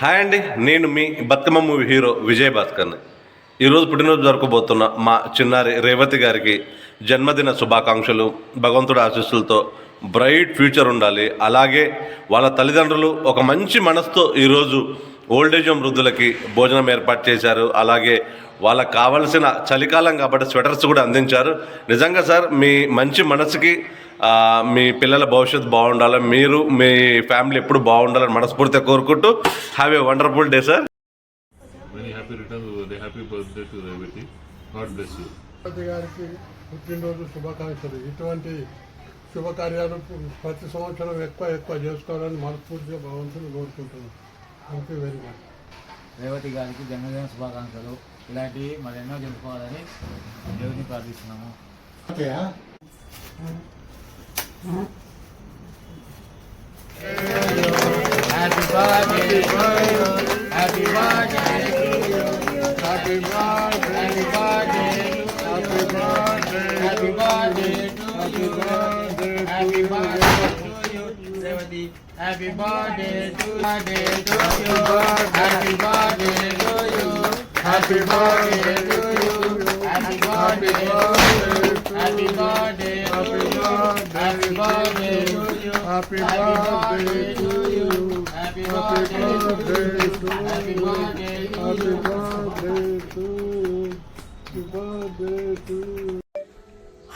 Hi అండి నేను మీ బతుకమ్మ మూవీ హీరో విజయ్ భాస్కర్ని ఈరోజు పుట్టినరోజు జరుపుకోబోతున్న మా చిన్నారి రేవతి గారికి జన్మదిన శుభాకాంక్షలు భగవంతుడి ఆశీస్సులతో బ్రైట్ ఫ్యూచర్ ఉండాలి. అలాగే వాళ్ళ తల్లిదండ్రులు ఒక మంచి మనసుతో ఈరోజు ఓల్డేజ్ హోమ్ వృద్ధులకి భోజనం ఏర్పాటు చేశారు. అలాగే వాళ్ళకి కావలసిన చలికాలం కాబట్టి స్వెటర్స్ కూడా అందించారు. నిజంగా సార్ మీ మంచి మనసుకి మీ పిల్లల భవిష్యత్తు బాగుండాలి? మీరు మీ ఫ్యామిలీ ఎప్పుడు బాగుండాలని మనస్ఫూర్తిగా కోరుకుంటూ have a wonderful day sir day. Happy birthday to Revati. God bless you. Ganapati గారికి పుట్టినరోజు శుభాకాంక్షలు. ఇటువంటి శుభకార్యాలు ప్రతి సంవత్సరం ఎక్కువ ఎక్కువ చేసుకోవాలని మనస్ఫూర్తిగా భగవంతుని కోరుకుంటున్నాను thank you very much Revathi గారికి జన్మదిన శుభాకాంక్షలు. ఇలాంటివి మరెన్నో జరుపుకోవాలని దేవుని ప్రార్థిస్తున్నాము. Happy birthday to you. Happy birthday to you. Happy birthday. Happy birthday. Happy birthday. Happy birthday. Happy birthday to you. Seventy. Happy birthday to you. Happy birthday to you. Happy birthday to you. Happy birthday to you. Happy birthday. Happy birthday. You happy birthday to you happy birthday to you happy happy birthday to birthday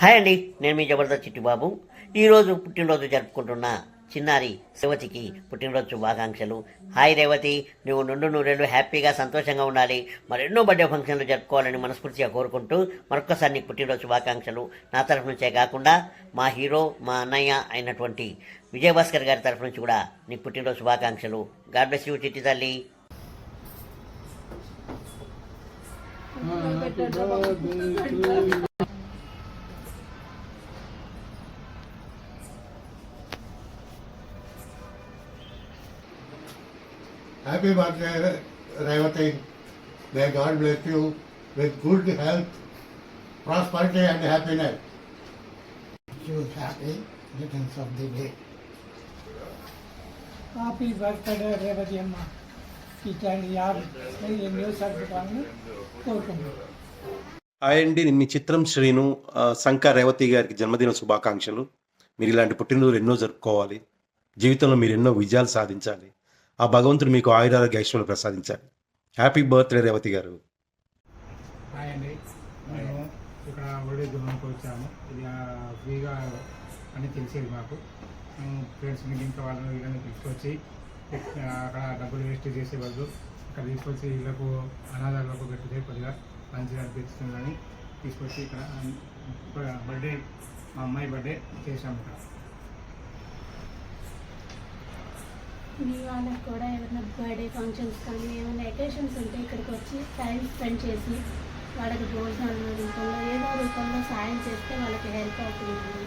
hi అండి నేను మీ జబర్దస్త్ చిట్టిబాబు. ఈరోజు పుట్టినరోజు జరుపుకుంటున్న చిన్నారి రేవతికి పుట్టినరోజు శుభాకాంక్షలు. Hi Revathi నువ్వు నుండు నూరేళ్ళు హ్యాపీగా సంతోషంగా ఉండాలి. మరెన్నో బర్త్డే ఫంక్షన్లు జరుపుకోవాలని మనస్ఫూర్తిగా కోరుకుంటూ మరొక్కసారి నీకు పుట్టినరోజు శుభాకాంక్షలు నా తరఫు నుంచే కాకుండా మా హీరో మా అన్నయ్య అయినటువంటి విజయభాస్కర్ గారి తరఫు నుంచి కూడా నీకు పుట్టినరోజు శుభాకాంక్షలు. గాడ్ బ్లెస్ యూ చిట్టి తల్లి. Happy birthday Revathi may God bless you with good health prosperity and happiness you happy returns of the day. Happy birthday Revathi అమ్మ. ఇట్లాంటి యాభై ఎన్నో సర్దుకోవాలని కోరుకుంటున్నాను. హాయ్ అండి నేను మీ చిత్రం శ్రీను శంకర్ రేవతి గారికి జన్మదిన శుభాకాంక్షలు. మీరు ఇలాంటి పుట్టినరోజు ఎన్నో జరుపుకోవాలి. జీవితంలో మీరు ఎన్నో విజయాలు సాధించాలి. ఆ భగవంతుడు మీకు ఆయురారోగ్య ఐశ్వర్యాలు ప్రసాదించాలి. హ్యాపీ బర్త్డే రేవతి గారు. హాయ్ అండి. మేము ఇక్కడ వచ్చాము ఇది ఫ్రీగా అని తెలిసేది మాకు. ఫ్రెండ్స్ మీటింగ్ వాళ్ళని వీళ్ళని తీసుకొచ్చి అక్కడ డబ్బులు వేస్ట్ చేసే బదులు ఇక్కడ తీసుకొచ్చి వీళ్ళకు అనాథాలకు పెట్టితే కొద్దిగా మంచిగా అనిపిస్తుందని తీసుకొచ్చి ఇక్కడ బర్త్డే మా అమ్మాయి బర్త్డే చేశాము ఇక్కడ. మీ వాళ్ళకి కూడా ఏమైనా బర్త్డే ఫంక్షన్స్ కానీ ఏమైనా ఎకేషన్స్ ఉంటే ఇక్కడికి వచ్చి టైం స్పెండ్ చేసి వాళ్ళకి భోజనాలు రూపంలో ఏదో రూపంలో సాయం చేస్తే వాళ్ళకి హెల్ప్ అవుతుంది.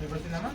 చేసుకోవాలని కోరుకుంటున్నాను ఇప్పుడు వచ్చిందమ్మా